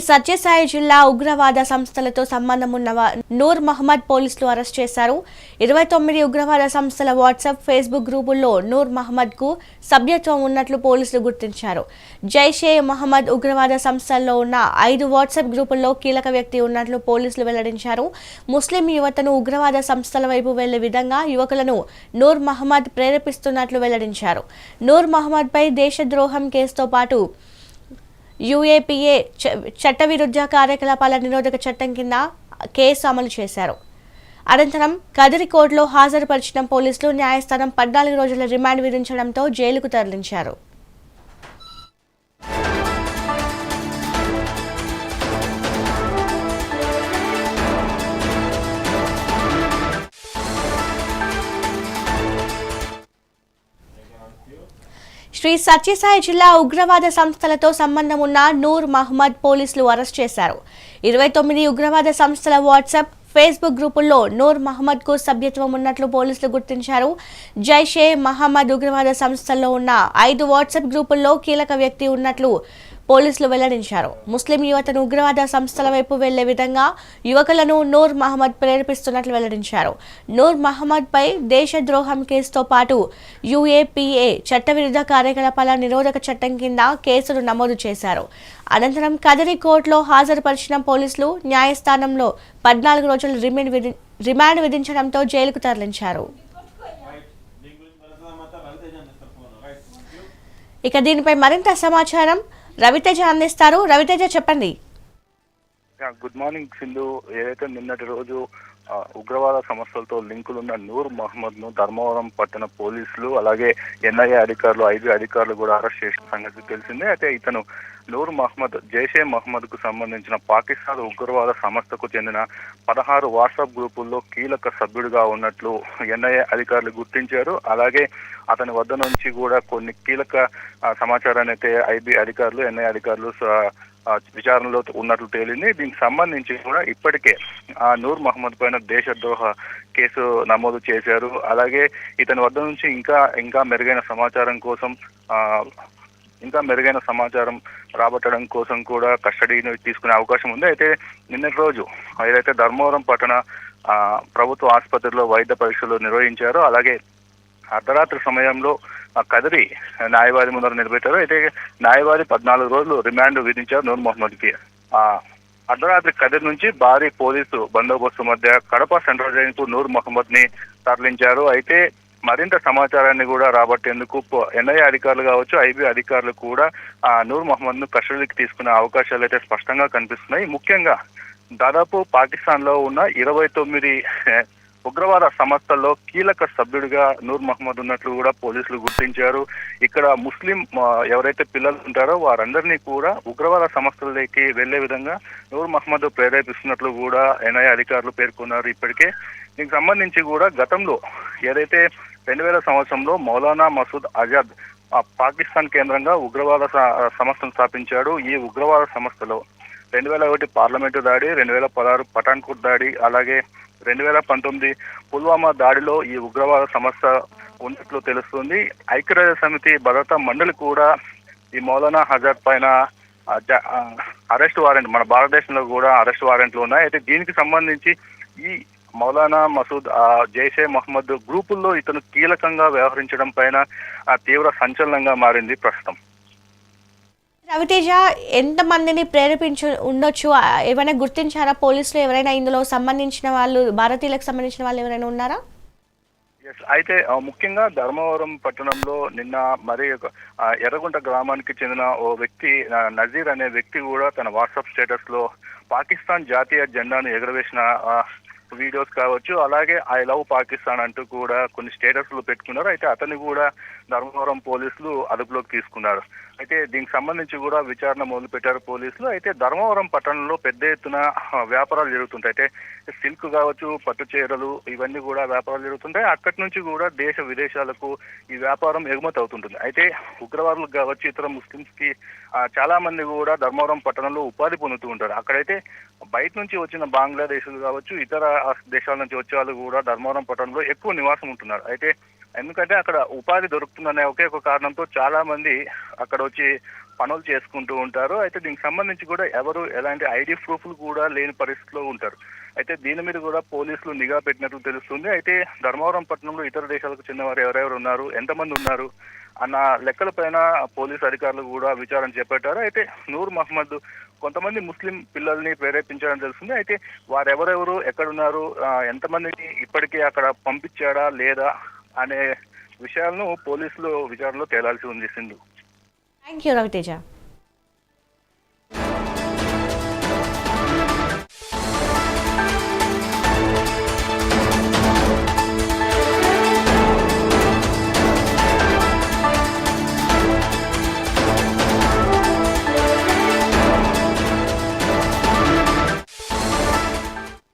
సత్యసాయి జిల్లా ఉగ్రవాద సంస్థలతో సంబంధం ఉన్న నూర్ మహమ్మద్ పోలీసులు అరెస్ట్ చేశారు. ఇరవై తొమ్మిది ఉగ్రవాద సంస్థల వాట్సాప్ ఫేస్బుక్ గ్రూపుల్లో నూర్ మహమ్మద్కు సభ్యత్వం ఉన్నట్లు పోలీసులు గుర్తించారు. జైషే మహమ్మద్ ఉగ్రవాద సంస్థల్లో ఉన్న ఐదు వాట్సాప్ గ్రూపుల్లో కీలక వ్యక్తి ఉన్నట్లు పోలీసులు వెల్లడించారు. ముస్లిం యువతను ఉగ్రవాద సంస్థల వైపు వెళ్ళే విధంగా యువకులను నూర్ మహమ్మద్ ప్రేరేపిస్తున్నట్లు వెల్లడించారు. నూర్ మహమ్మద్ పై దేశద్రోహం కేసుతో పాటు యుఏపీఏ చ- చట్టవిరుద్ధ కార్యకలాపాల నిరోధక చట్టం కింద కేసు అమలు చేశారు. అనంతరం కదిరి కోర్టులో హాజరుపరిచిన పోలీసులు న్యాయస్థానం పద్నాలుగు రోజుల రిమాండ్ విధించడంతో జైలుకు తరలించారు. శ్రీ సత్యసాయి జిల్లా ఉగ్రవాద సంస్థలతో సంబంధం ఉన్న నూర్ మహ్మద్ పోలీసులు అరెస్ట్ చేశారు. ఇరవై తొమ్మిది ఉగ్రవాద సంస్థల వాట్సాప్ ఫేస్బుక్ గ్రూపుల్లో నూర్ మహమ్మద్కు సభ్యత్వం ఉన్నట్లు పోలీసులు గుర్తించారు. జైషే మహమ్మద్ ఉగ్రవాద సంస్థల్లో ఉన్న ఐదు వాట్సాప్ గ్రూపుల్లో కీలక వ్యక్తి ఉన్నట్లు పోలీసులు వెల్లడించారు. ముస్లిం యువతను ఉగ్రవాద సంస్థల వైపు వెళ్ళే విధంగా యువకులను నూర్ మహమ్మద్ ప్రేరేపిస్తున్నట్లు వెల్లడించారు. నూర్ మహమ్మద్ పై దేశద్రోహం కేసుతో పాటు యుఏపిఏ చట్టవిరుద్ధ కార్యకలాపాల నిరోధక చట్టం కింద కేసులు నమోదు చేశారు. అనంతరం కదిరి కోర్టులో హాజరుపరిచిన పోలీసులు న్యాయస్థానంలో పద్నాలుగు రోజులు రిమాండ్ విధి రిమాండ్ విధించడంతో జైలుకు తరలించారు. ఇక దీనిపై మరింత సమాచారం రవితేజ అందిస్తారు. రవితేజ చెప్పండి. గుడ్ మార్నింగ్ సింధు ఏదైతే నిన్నటి రోజు ఉగ్రవాద సంస్థలతో లింకులున్న నూర్ మహమ్మద్ను ధర్మవరం పట్టణ పోలీసులు అలాగే ఎన్ఐఏ అధికారులు ఐదు అధికారులు కూడా అరెస్ట్ చేసిన సంగతి తెలిసిందే. అయితే ఇతను నూర్ మహమ్మద్ జైషే మహమ్మద్కు సంబంధించిన పాకిస్తాన్ ఉగ్రవాద సంస్థకు చెందిన పదహారు వాట్సాప్ గ్రూపుల్లో కీలక సభ్యుడిగా ఉన్నట్లు ఎన్ఐఏ అధికారులు గుర్తించారు. అలాగే అతని వద్ద నుంచి కూడా కొన్ని కీలక సమాచారాన్ని అయితే ఐబీ అధికారులు ఎన్ఐఏ అధికారులు విచారణలో ఉన్నట్లు తేలింది. దీనికి సంబంధించి కూడా ఇప్పటికే ఆ నూర్ మహమ్మద్ పైన దేశద్రోహ కేసు నమోదు చేశారు. అలాగే ఇతని వద్ద నుంచి ఇంకా ఇంకా మెరుగైన సమాచారం కోసం ఆ ఇంకా మెరుగైన సమాచారం రాబట్టడం కోసం కూడా కస్టడీని తీసుకునే అవకాశం ఉంది. అయితే నిన్నటి రోజు ఏదైతే ధర్మవరం పట్టణ ప్రభుత్వ ఆసుపత్రిలో వైద్య పరీక్షలు నిర్వహించారో అలాగే అర్ధరాత్రి సమయంలో ఆ కదిరి న్యాయవాది ముందర నిలబెట్టారు. అయితే న్యాయవాది పద్నాలుగు రోజులు రిమాండ్ విధించారు నూర్ మొహమ్మద్కి ఆ అర్ధరాత్రి కదిరి నుంచి భారీ పోలీసు బందోబస్తు మధ్య కడప సెంట్రల్ జైన్కు నూర్ మొహమ్మద్ని తరలించారు. అయితే మరింత సమాచారాన్ని కూడా రాబట్టేందుకు ఎన్ఐఏ అధికారులు కావచ్చు ఐబీ అధికారులు కూడా ఆ నూర్ మొహమ్మద్ను కస్టడీకి తీసుకునే అవకాశాలు అయితే స్పష్టంగా కనిపిస్తున్నాయి. ముఖ్యంగా దాదాపు పాకిస్తాన్లో ఉన్న ఇరవై తొమ్మిది ఉగ్రవాద సంస్థల్లో కీలక సభ్యుడిగా నూర్ మహమ్మద్ ఉన్నట్లు కూడా పోలీసులు గుర్తించారు. ఇక్కడ ముస్లిం ఎవరైతే పిల్లలు ఉంటారో వారందరినీ కూడా ఉగ్రవాద సంస్థలకి వెళ్ళే విధంగా నూర్ మహమ్మద్ ప్రేరేపిస్తున్నట్లు కూడా ఎన్ఐఏ అధికారులు పేర్కొన్నారు ఇప్పటికే. దీనికి సంబంధించి కూడా గతంలో ఏదైతే రెండు వేల సంవత్సరంలో మౌలానా మసూద్ ఆజాద్ పాకిస్తాన్ కేంద్రంగా ఉగ్రవాద సంస్థను స్థాపించాడు. ఈ ఉగ్రవాద సంస్థలో రెండు వేల ఒకటి పార్లమెంటు దాడి రెండు వేల పదహారు పఠాన్కోట్ దాడి అలాగే రెండు వేల పంతొమ్మిది పుల్వామా దాడిలో ఈ ఉగ్రవాద సమస్య ఉన్నట్లు తెలుస్తుంది. ఐక్యరాజ్య సమితి భద్రతా మండలి కూడా ఈ మౌలానా హజార్ పైన అరెస్ట్ వారెంట్ మన భారతదేశంలో కూడా అరెస్ట్ వారెంట్లు ఉన్నాయి. అయితే దీనికి సంబంధించి ఈ మౌలానా మసూద్ జైషే మహమ్మద్ గ్రూపుల్లో ఇతను కీలకంగా వ్యవహరించడం పైన తీవ్ర సంచలనంగా మారింది ప్రస్తుతం. రవితేజ ఎంతమందిని ప్రేరేపించు ఉండొచ్చు? ఏమైనా గుర్తించారా? పోలీసులు ఎవరైనా ఇందులో సంబంధించిన వాళ్ళు భారతీయులకు సంబంధించిన వాళ్ళు ఎవరైనా ఉన్నారా? ఎస్ అయితే ముఖ్యంగా ధర్మవరం పట్టణంలో నిన్న మరి ఒక, ఎర్రగుంట గ్రామానికి చెందిన ఓ వ్యక్తి నజీర్ అనే వ్యక్తి కూడా తన వాట్సాప్ స్టేటస్లో పాకిస్తాన్ జాతీయ జెండాను ఎగరవేసిన వీడియోస్ కావచ్చు అలాగే ఐ లవ్ పాకిస్తాన్ అంటూ కూడా కొన్ని స్టేటస్లు పెట్టుకున్నారు. అయితే అతన్ని కూడా ధర్మవరం పోలీసులు అదుపులోకి తీసుకున్నారు. అయితే దీనికి సంబంధించి కూడా విచారణ మొదలు పెట్టారు పోలీసులు. అయితే ధర్మవరం పట్టణంలో పెద్ద ఎత్తున వ్యాపారాలు జరుగుతుంటాయి. అయితే సిల్క్ కావచ్చు పట్టు చీరలు ఇవన్నీ కూడా వ్యాపారాలు జరుగుతుంటాయి. అక్కడి నుంచి కూడా దేశ విదేశాలకు ఈ వ్యాపారం ఎగుమతి అవుతుంటుంది. అయితే ఉగ్రవాదులకు కావచ్చు ఇతర ముస్లిమ్స్కి చాలా మంది కూడా ధర్మవరం పట్టణంలో ఉపాధి పొందుతూ ఉంటారు. అక్కడైతే బయట నుంచి వచ్చిన బంగ్లాదేశ్లు కావచ్చు ఇతర దేశాల నుంచి వచ్చే వాళ్ళు కూడా ధర్మవరం పట్టణంలో ఎక్కువ నివాసం ఉంటున్నారు. అయితే ఎందుకంటే అక్కడ ఉపాధి దొరుకుతుందనే ఒకే ఒక కారణంతో చాలా మంది అక్కడ వచ్చి పనులు చేసుకుంటూ ఉంటారు. అయితే దీనికి సంబంధించి కూడా ఎవరు ఎలాంటి ఐడి ప్రూఫ్లు కూడా లేని పరిస్థితిలో ఉంటారు. అయితే దీని మీద కూడా పోలీసులు నిఘా పెట్టినట్లు తెలుస్తుంది. అయితే ధర్మవరం పట్టణంలో ఇతర దేశాలకు చెందిన వారు ఎవరెవరు ఉన్నారు? ఎంతమంది ఉన్నారు? అన్న లెక్కలపైన పోలీసు అధికారులు కూడా విచారణ చేపట్టారు. అయితే నూర్ మహమ్మద్ కొంతమంది ముస్లిం పిల్లల్ని ప్రేరేపించారని తెలుస్తుంది. అయితే వారెవరెవరు? ఎక్కడున్నారు? ఎంతమందిని ఇప్పటికే అక్కడ పంపించాడా లేదా? అనే విషయాలను పోలీసులు విచారణలో తేలాల్సి ఉంది సింధు. Thank you Raviteja.